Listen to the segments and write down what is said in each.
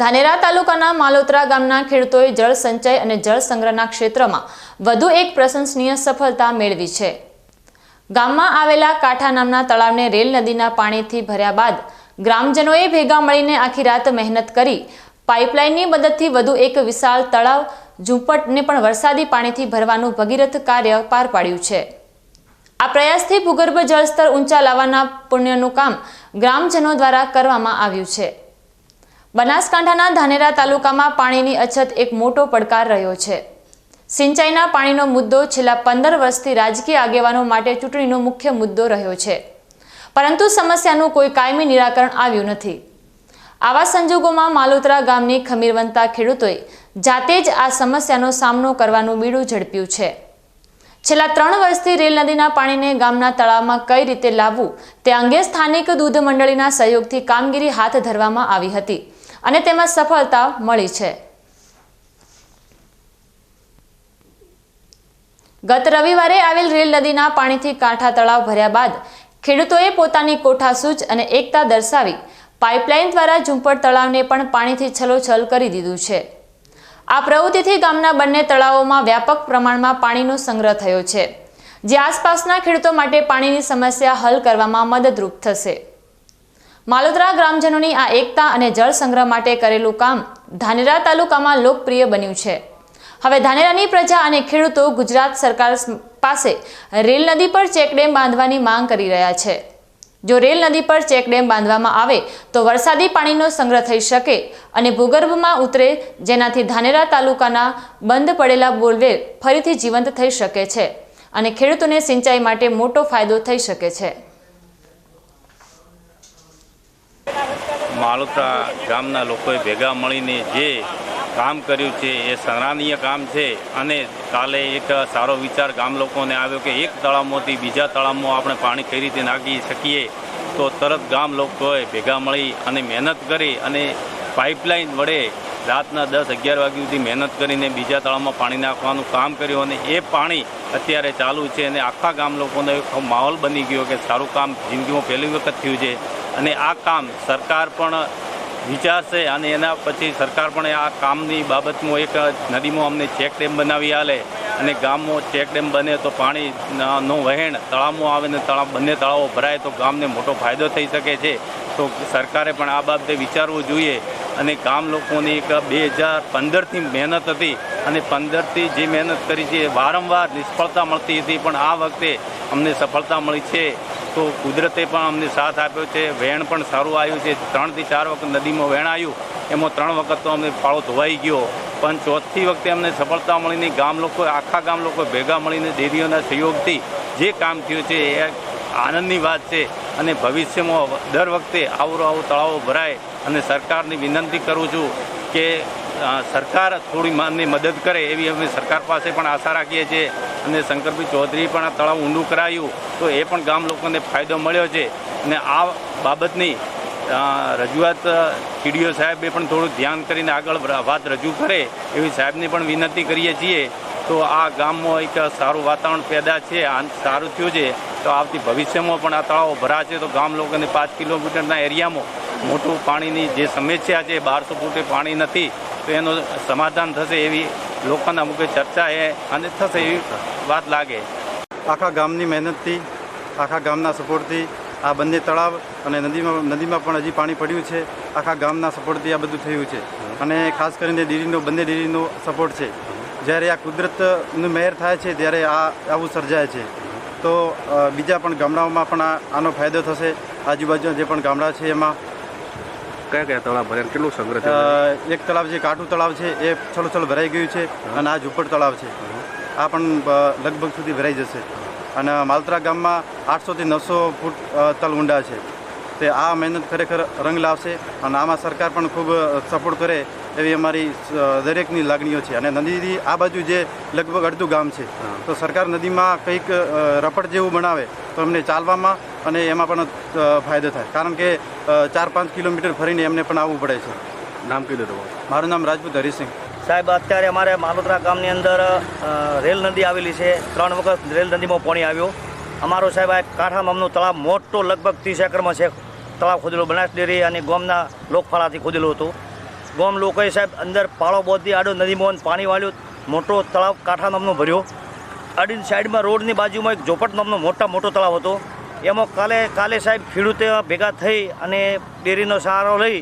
ધાનેરા તાલુકાના માલોત્રા ગામના ખેડૂતોએ જળ સંચય અને જળ સંગ્રહના ક્ષેત્રમાં વધુ એક પ્રશંસનીય સફળતા મેળવી છે. ગામમાં આવેલા કાંઠા નામના તળાવને રેલ નદીના પાણીથી ભર્યા બાદ ગ્રામજનોએ ભેગા મળીને આખી રાત મહેનત કરી પાઇપલાઇનની મદદથી વધુ એક વિશાળ તળાવ ઝૂંપટને પણ વરસાદી પાણીથી ભરવાનું ભગીરથ કાર્ય પાર પાડ્યું છે. આ પ્રયાસથી ભૂગર્ભ જળસ્તર ઊંચા લાવવાના પુણ્યનું કામ ગ્રામજનો દ્વારા કરવામાં આવ્યું છે. બનાસકાંઠાના ધાનેરા તાલુકામાં પાણીની અછત એક મોટો પડકાર રહ્યો છે. સિંચાઈના પાણીનો મુદ્દો છેલ્લા પંદર વર્ષથી રાજકીય આગેવાનો માટે ચૂંટણીનો મુખ્ય મુદ્દો રહ્યો છે. પરંતુ સમસ્યાનું કોઈ કાયમી નિરાકરણ આવ્યું નથી. આવા સંજોગોમાં માલોતરા ગામની ખમીરવંતા ખેડૂતોએ જાતે જ આ સમસ્યાનો સામનો કરવાનું બીડું ઝડપ્યું છે. છેલ્લા ત્રણ વર્ષથી રેલ નદીના પાણીને ગામના તળાવમાં કઈ રીતે લાવવું તે અંગે સ્થાનિક દૂધ મંડળીના સહયોગથી કામગીરી હાથ ધરવામાં આવી હતી. અને તેમાં સફળતા મળી છે. ગત રવિવારે આવેલ રેલ નદીના પાણીથી કાંઠા તળાવ ભર્યા બાદ ખેડૂતોએ પોતાની કોઠાસૂચ અને એકતા દર્શાવી પાઇપલાઇન દ્વારા ઝુંપડ તળાવને પણ પાણીથી છલોછલ કરી દીધું છે. આ પ્રવૃત્તિથી ગામના બંને તળાવોમાં વ્યાપક પ્રમાણમાં પાણીનો સંગ્રહ થયો છે. જે આસપાસના ખેડૂતો માટે પાણીની સમસ્યા હલ કરવામાં મદદરૂપ થશે. માલોદરા ગ્રામજનોની આ એકતા અને જળ સંગ્રહ માટે કરેલું કામ ધાનેરા તાલુકામાં લોકપ્રિય બન્યું છે. હવે ધાનેરાની પ્રજા અને ખેડૂતો ગુજરાત સરકાર પાસે રેલ નદી પર ચેકડેમ બાંધવાની માંગ કરી રહ્યા છે. જો રેલ નદી પર ચેકડેમ બાંધવામાં આવે તો વરસાદી પાણીનો સંગ્રહ થઈ શકે અને ભૂગર્ભમાં ઉતરે જેનાથી ધાનેરા તાલુકાના બંધ પડેલા બોરવેલ ફરીથી જીવંત થઈ શકે છે અને ખેડૂતોને સિંચાઈ માટે મોટો ફાયદો થઈ શકે છે. માળોત્રા ગામના લોકોએ ભેગા મળીને જે કામ કર્યું છે એ સરાહનીય કામ છે અને કાલે એક સારો વિચાર ગામ લોકોને આવ્યો કે એક તળાવમાંથી બીજા તળાવમાં આપણે પાણી કઈ રીતે નાખી શકીએ, તો તરત ગામ લોકોએ ભેગા મળી અને મહેનત કરી અને પાઇપલાઇન વડે રાતના દસ અગિયાર વાગ્યા સુધી મહેનત કરીને બીજા તળાવમાં પાણી નાખવાનું કામ કર્યું અને એ પાણી અત્યારે ચાલુ છે અને આખા ગામ લોકોનો એક માહોલ બની ગયો કે સારું કામ જિંદગીમાં પહેલી વખત થયું છે. અને આ કામ સરકાર પણ વિચારશે અને એના પછી સરકાર પણ આ કામની બાબતમાં એક નદીમાં અમને ચેક ડેમ બનાવી આલે અને ગામમાં ચેક ડેમ બને તો પાણી નો વહેણ, તળાવમાં આવે ને તળાવ બંને તળાવો ભરાય તો ગામને મોટો ફાયદો થઈ શકે છે. તો સરકારે પણ આ બાબતે વિચારવું જોઈએ અને ગામ લોકોની એક બે હજાર પંદરથી મહેનત હતી અને પંદરથી જે મહેનત કરી છે વારંવાર નિષ્ફળતા મળતી હતી. પણ આ વખતે અમને સફળતા મળી છે. તો કુદરતે પણ અમને સાથ આપ્યો છે. વહેણ પણ સારું આવ્યું છે. ત્રણથી ચાર વખત નદીમાં વહેણ આવ્યું. એમાં ત્રણ વખત તો અમને ફાળો ધોવાઈ ગયો. પણ ચોથી વખતે અમને સફળતા મળીને ગામ લોકો, આખા ગામ લોકો ભેગા મળીને ડેરીઓના સહયોગથી જે કામ થયું છે, એ આનંદની વાત છે. અને ભવિષ્યમાં દર વખતે આવરો આવું તળાવો ભરાય. અને સરકારની વિનંતી કરું છું કે સરકાર થોડી માનની મદદ કરે એવી અમે સરકાર પાસે પણ આશા રાખીએ છીએ. અને શંકરભાઈ ચૌધરી પણ આ તળાવ ઊંડું કરાયું તો એ પણ ગામ લોકોને ફાયદો મળ્યો છે. અને આ બાબતની રજૂઆત ટીડીઓ સાહેબે પણ થોડું ધ્યાન કરીને આગળ વાત રજૂ કરે એવી સાહેબને પણ વિનંતી કરીએ છીએ. તો આ ગામમાં એક સારું વાતાવરણ પેદા છે સારું થયું છે. તો આવતી ભવિષ્યમાં પણ આ તળાવો ભરાશે તો ગામ લોકોને પાંચ કિલોમીટરના એરિયામાં મોટું પાણીની જે સમસ્યા છે, બારસો ફૂટે પાણી નથી. તો એનું સમાધાન થશે એવી લોકોના મુખે ચર્ચા એ અને થશે એવી વાત લાગે. આખા ગામની મહેનતથી, આખા ગામના સપોર્ટથી આ બંને તળાવ અને નદીમાં નદીમાં પણ હજી પાણી પડ્યું છે. આખા ગામના સપોર્ટથી આ બધું થયું છે. અને ખાસ કરીને ડેરીનો, બંને ડેરીનો સપોર્ટ છે. જ્યારે આ કુદરતનું મહેર થાય છે, ત્યારે આ આવું સર્જાય છે. તો બીજા પણ ગામડાઓમાં પણ આનો ફાયદો થશે. આજુબાજુના જે પણ ગામડા છે એમાં કયા કયા તળાવ ભર્યા કેટલું સંગ્રહ છે? એક તળાવ છે કાઠું તળાવ છે એ છલોછલ ભરાઈ ગયું છે અને આ ઝુંપડ તળાવ છે. આ પણ લગભગ સુધી ભરાઈ જશે. અને માલતરા ગામમાં આઠસોથી નવસો ફૂટ તલ ઊંડા છે. તે આ મહેનત ખરેખર રંગ લાવશે અને આમાં સરકાર પણ ખૂબ સપોર્ટ કરે એવી અમારી દરેકની લાગણીઓ છે. અને નદીની આ બાજુ જે લગભગ અડધું ગામ છે તો સરકાર નદીમાં કંઈક રપડ જેવું બનાવે તો અમને ચાલવામાં અને એમાં પણ ફાયદો થાય. કારણ કે ચાર પાંચ કિલોમીટર ફરીને એમને પણ આવવું પડે છે. નામ કીધું તમારું મારું નામ રાજપૂત હરિસિંહ. સાહેબ અત્યારે અમારે માલોત્રા ગામની અંદર રેલ નદી આવેલી છે. ત્રણ વખત રેલ નદીમાં પાણી આવ્યું. અમારો સાહેબ આ કાંઠા મામનું તળાવ મોટો લગભગ ત્રીસ એકરમાં છે. તળાવ ખોદેલું બનાસ ડેરી અને ગોમના લોકફાળાથી ખોદેલું હતું. ગોમ લોકોએ સાહેબ અંદર પાળો બોધી આડો નદીમાં પાણી વાળ્યું. મોટો તળાવ કાંઠા નામનો ભર્યો. આડીની સાઈડમાં રોડની બાજુમાં એક ઝોપટ નામનો મોટા મોટો તળાવ હતો. એમાં કાલે કાલે સાહેબ ખેડૂતે ભેગા થઈ અને ડેરીનો સહારો લઈ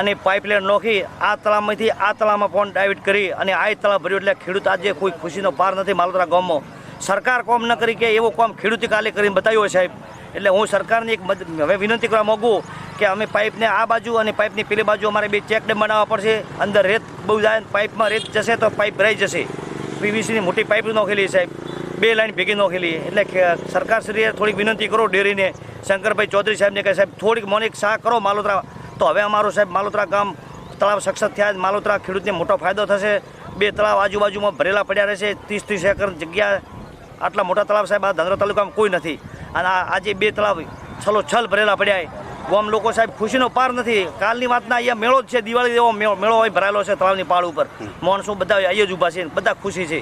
અને પાઇપલાઇન નોખી, આ તળાવમાંથી આ તળાવમાં ફોન ડાયવર્ટ કરી અને આ તળાવ ભર્યું એટલે ખેડૂત આજે કોઈ ખુશીનો પાર નથી માલોતરા ગામમાં. સરકાર કોમ ન કરી કે એવો કોમ ખેડૂતે કાલે કરીને બતાવ્યો સાહેબ. એટલે હું સરકારની એક હવે વિનંતી કરવા માગું કે અમે પાઇપને આ બાજુ અને પાઇપની પેલી બાજુ અમારે બે ચેક ડેમ બનાવવા પડશે. અંદર રેત બહુ જાય પાઇપમાં રેત જશે તો પાઇપ ભરાઈ જશે. પીવીસીની મોટી પાઇપ નોખેલી સાહેબ. બે લાઈન ભેગી નોખેલી એટલે કે સરકારશ્રીએ થોડીક વિનંતી કરો ડેરીને. શંકરભાઈ ચૌધરી સાહેબને કહે સાહેબ થોડીક મોનિક શાહ કરો માલોતરા. તો હવે અમારું સાહેબ માલોતરા ગામ તળાવ સક્ષત થયા માલોતરા ખેડૂતને મોટો ફાયદો થશે. બે તળાવ આજુબાજુમાં ભરેલા પડ્યા રહેશે. ત્રીસ ત્રીસ એકર જગ્યા આટલા મોટા તળાવ સાહેબ આ ધાંગરા તાલુકામાં કોઈ નથી. અને આ આજે બે તળાવ છલો છલ ભરેલા પડ્યા ગામ લોકો સાહેબ ખુશીનો પાર નથી. કાલની વાતના અહીંયા મેળો જ છે. દિવાળી જેવો મેળો મેળો હોય ભરાયેલો છે તળાવની પાળ ઉપર. માણસો બધા અહીંયા જ ઊભા છે. બધા ખુશી છે.